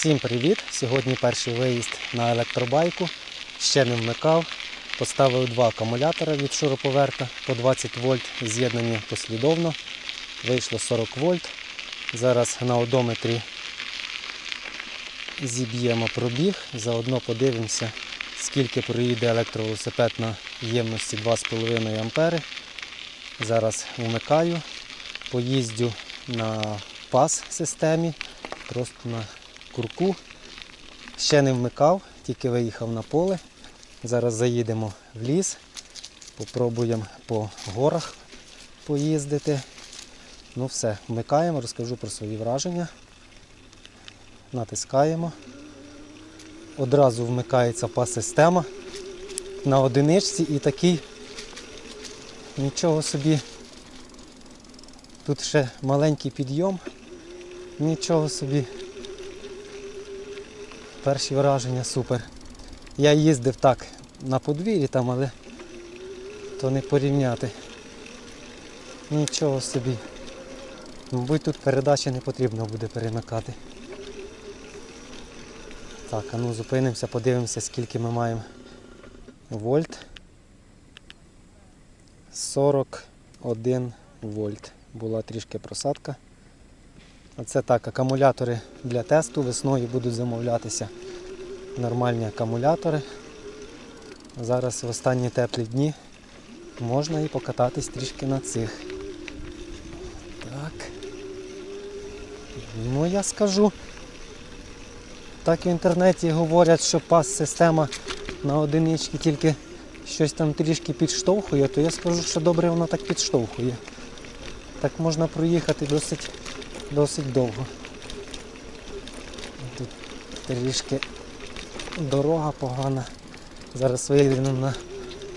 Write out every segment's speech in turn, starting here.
Всім привіт! Сьогодні перший виїзд на електробайку. Ще не вмикав. Поставив два акумулятора від шуруповерта по 20 вольт, з'єднані послідовно. Вийшло 40 вольт. Зараз на одометрі зіб'ємо пробіг. Заодно подивимося, скільки проїде електровелосипед на ємності 2,5 ампери. Зараз вмикаю, поїздю на пас системі, просто на курку. Ще не вмикав, тільки виїхав на поле. Зараз заїдемо в ліс, попробуємо по горах поїздити. Ну все, вмикаємо, розкажу про свої враження. Натискаємо. Одразу вмикається пас-система на одиничці і такий нічого собі. Тут ще маленький підйом, нічого собі. Перші враження супер. Я їздив так на подвір'ї там, але то не порівняти. Нічого собі. Мабуть, тут передачі не потрібно буде перемикати. Так, а ну зупинимося, подивимося, скільки ми маємо вольт. 41 вольт. Була трішки просадка. Оце так, акумулятори для тесту весною будуть замовлятися. Нормальні акумулятори. Зараз в останні теплі дні можна і покататись трішки на цих. Так. Ну я скажу. Так в інтернеті говорять, що пас-система на одиничці тільки щось там трішки підштовхує, то я скажу, що добре вона так підштовхує. Так можна проїхати досить, досить довго. Тут трішки дорога погана. Зараз виїдемо на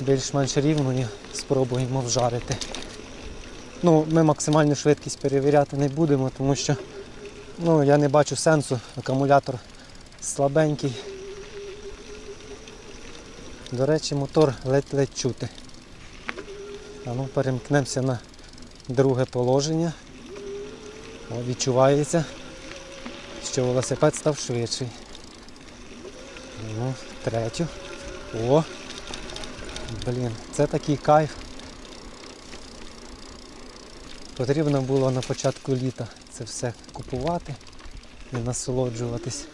більш-менш рівну і спробуємо вжарити. Ну, ми максимальну швидкість перевіряти не будемо, тому що ну, я не бачу сенсу, акумулятор слабенький. До речі, мотор ледь-ледь чути. А ну перемкнемося на друге положення. Відчувається, що велосипед став швидший. Ну, третю. О! Блін, це такий кайф. Потрібно було на початку літа це все купувати і насолоджуватись.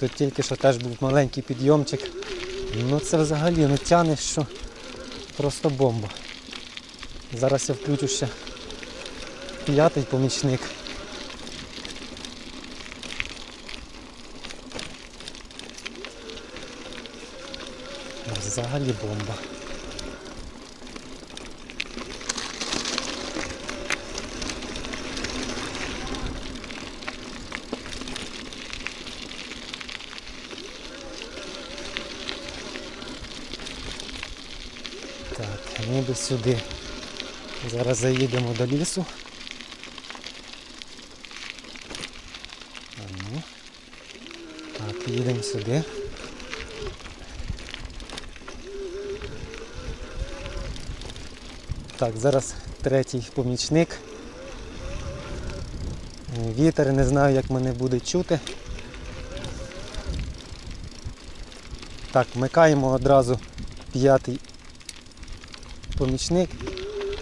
Тут тільки що теж був маленький підйомчик. Ну це взагалі ну тянеш, що просто бомба. Зараз я включу ще п'ятий помічник. Взагалі бомба. Так, ніби сюди. Зараз заїдемо до лісу. Ну. Так, їдемо сюди. Так, зараз третій помічник. Вітер, не знаю як мене буде чути. Так, вмикаємо одразу п'ятий помічник.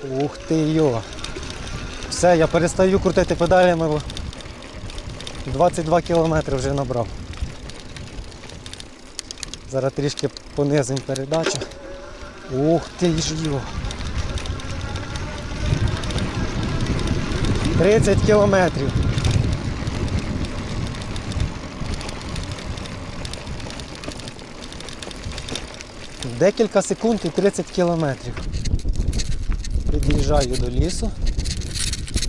Ух ти йо. Все, я перестаю крутити педалями, бо 22 кілометри вже набрав. Зараз трішки понизимо передачу. Ух ти ж йо. 30 кілометрів. Декілька секунд і 30 кілометрів. Під'їжджаю до лісу,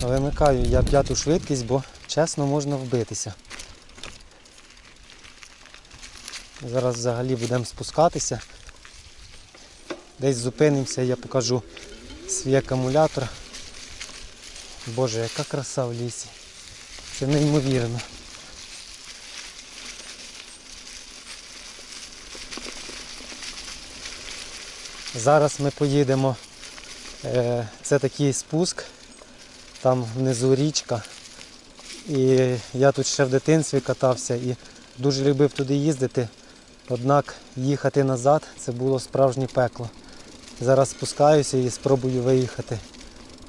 вимикаю я п'яту швидкість, бо чесно можна вбитися. Зараз взагалі будемо спускатися. Десь зупинимося, я покажу свій акумулятор. Боже, яка краса в лісі. Це неймовірно. Зараз ми поїдемо. Е, Це такий спуск, там внизу річка. І я тут ще в дитинстві катався і дуже любив туди їздити. Однак їхати назад це було справжнє пекло. Зараз спускаюся і спробую виїхати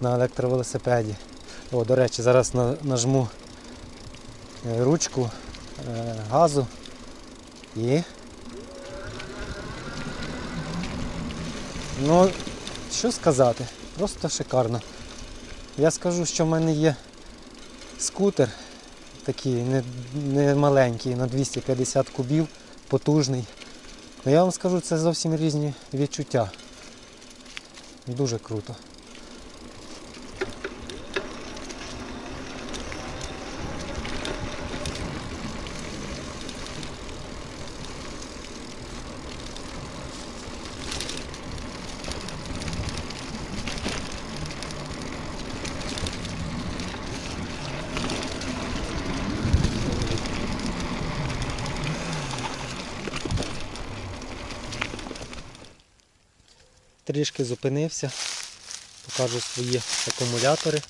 на електровелосипеді. О, до речі, зараз нажму е, ручку е, газу і. Ну, що сказати, просто шикарно. Я скажу, що в мене є скутер такий не, маленький, на 250 кубів, потужний. Ну я вам скажу, це зовсім різні відчуття. Дуже круто. Трішки зупинився, покажу свої акумулятори.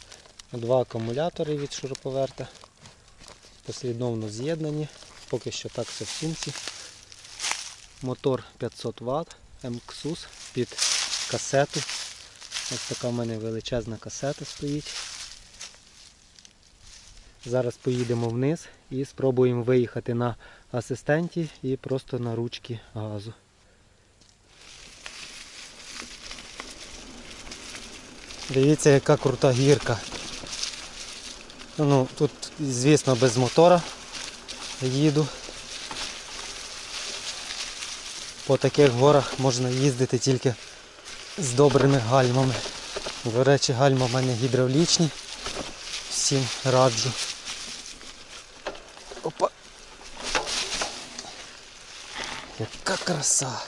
Два акумулятори від шуруповерта. Послідовно з'єднані. Поки що так все в сумці. Мотор 500 Вт, МКСУС під касету. Ось така в мене величезна касета стоїть. Зараз поїдемо вниз і спробуємо виїхати на асистенті і просто на ручки газу. Дивіться, яка крута гірка. Ну, тут, звісно, без мотора їду. По таких горах можна їздити тільки з добрими гальмами. До речі, гальма в мене гідравлічні. Всім раджу. Опа. Яка краса.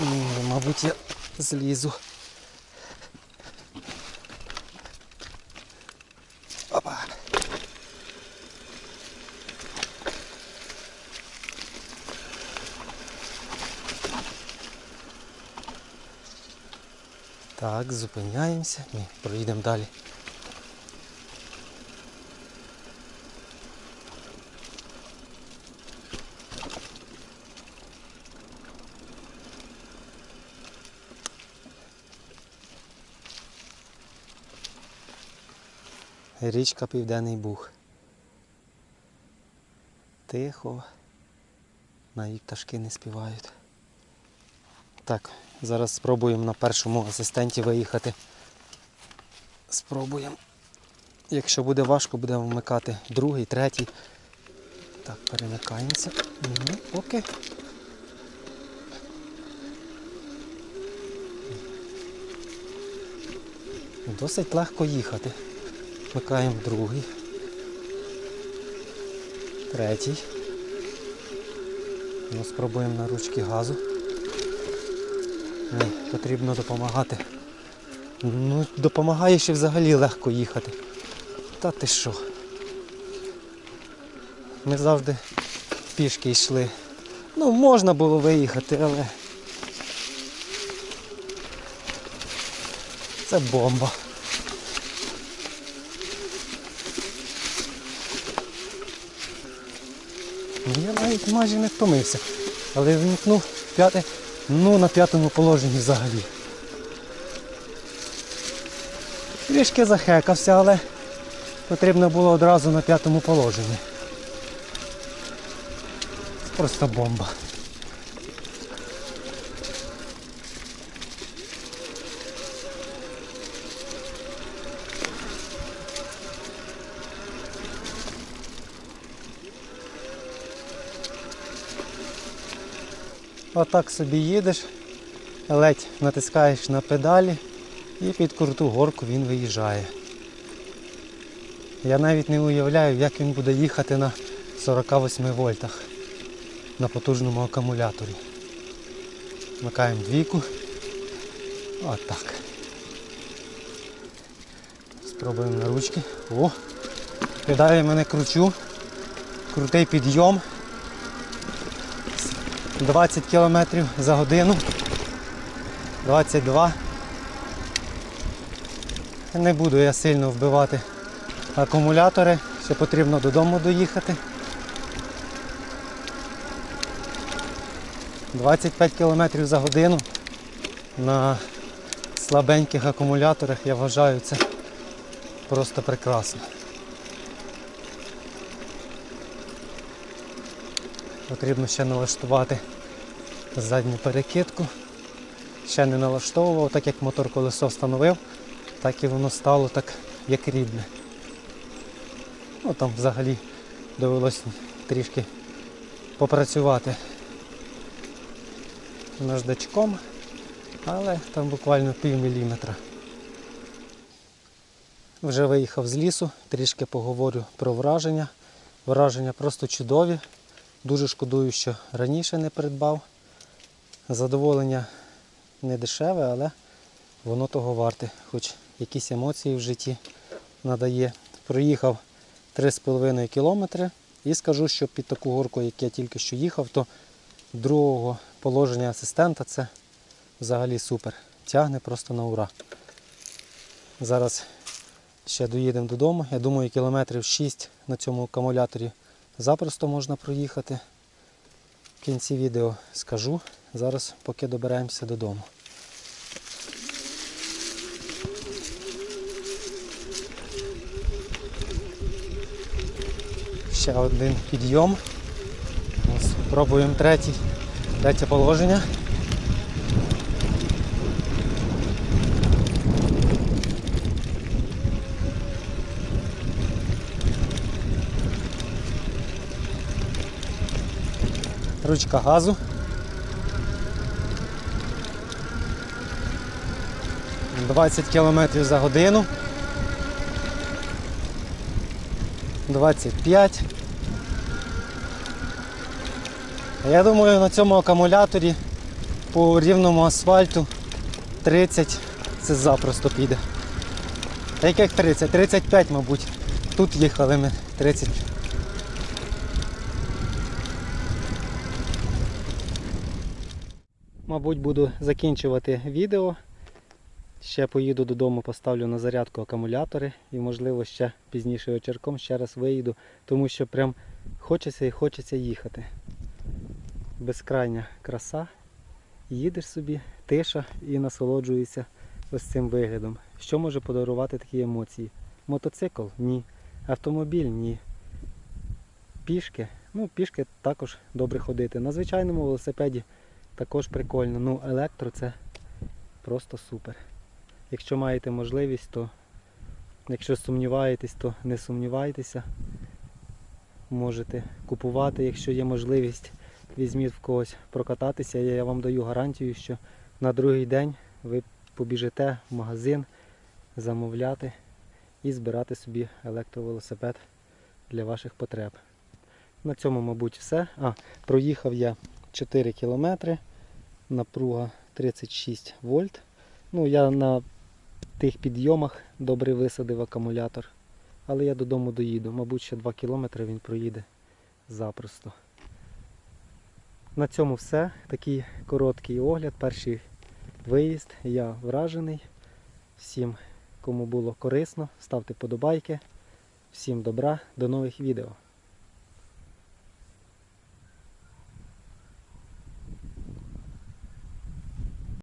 Ні, мабуть, я злізу. Опа. Так, зупиняємося. Ні, проїдемо далі. Річка Південний Буг. Тихо. Навіть пташки не співають. Так, зараз спробуємо на першому асистенті виїхати. Спробуємо. Якщо буде важко, будемо вмикати другий, третій. Так, перемикаємося. Ну, поки. Досить легко їхати. Вмикаємо другий. Третій. Ну, спробуємо на ручки газу. Ні, потрібно допомагати. Ну, допомагає ще взагалі легко їхати. Та ти що? Ми завжди пішки йшли. Ну, можна було виїхати, але це бомба. Я навіть майже не втомився, але вмікнув п'яте, ну на п'ятому положенні взагалі. Трішки захекався, але потрібно було одразу на п'ятому положенні. Це просто бомба. Отак собі їдеш, ледь натискаєш на педалі і під круту горку він виїжджає. Я навіть не уявляю, як він буде їхати на 48 вольтах на потужному акумуляторі. Вмикаємо двійку. Отак. Спробуємо на ручки. О! Педалі мене кручу. Крутий підйом. 20 км за годину. 22. Не буду я сильно вбивати акумулятори, ще потрібно додому доїхати. 25 км за годину на слабеньких акумуляторах, я вважаю, це просто прекрасно. Потрібно ще налаштувати задню перекидку. Ще не налаштовував, так як мотор колесо встановив, так і воно стало так, як рідне. Ну там взагалі довелося трішки попрацювати наждачком, але там буквально пів міліметра. Вже виїхав з лісу, трішки поговорю про враження. Враження просто чудові. Дуже шкодую, що раніше не придбав. Задоволення не дешеве, але воно того варте. Хоч якісь емоції в житті надає. Проїхав 3,5 кілометри і скажу, що під таку горку, як я тільки що їхав, то другого положення асистента це взагалі супер. Тягне просто на ура. Зараз ще доїдемо додому. Я думаю, кілометрів 6 на цьому акумуляторі запросто можна проїхати. В кінці відео скажу. Зараз поки добираємося додому. Ще один підйом. Пробуємо третій, третє положення. Ручка газу. Двадцять кілометрів за годину. 25. А Я думаю, на цьому акумуляторі по рівному асфальту 30 це запросто піде. Та яких 30? 35, мабуть. Тут їхали ми 30. Мабуть, буду закінчувати відео. Ще поїду додому, поставлю на зарядку акумулятори і, можливо, ще пізніше вечірком ще раз виїду, тому що прям хочеться і хочеться їхати. Безкрайня краса. Їдеш собі, тиша і насолоджуєшся ось цим виглядом. Що може подарувати такі емоції? Мотоцикл? Ні. Автомобіль? Ні. Пішки? Ну, пішки також добре ходити. На звичайному велосипеді також прикольно. Ну, електро це просто супер. Якщо маєте можливість, то якщо сумніваєтесь, то не сумнівайтеся. Можете купувати, якщо є можливість, візьміть в когось прокататися. Я вам даю гарантію, що на другий день ви побіжите в магазин замовляти і збирати собі електровелосипед для ваших потреб. На цьому, мабуть, все. А, проїхав я 4 кілометри, напруга 36 вольт. Ну, я на тих підйомах добре висадив акумулятор. Але я додому доїду. Мабуть, ще 2 кілометри він проїде запросто. На цьому все. Такий короткий огляд, перший виїзд. Я вражений. Всім, кому було корисно, ставте подобайки. Всім добра, до нових відео.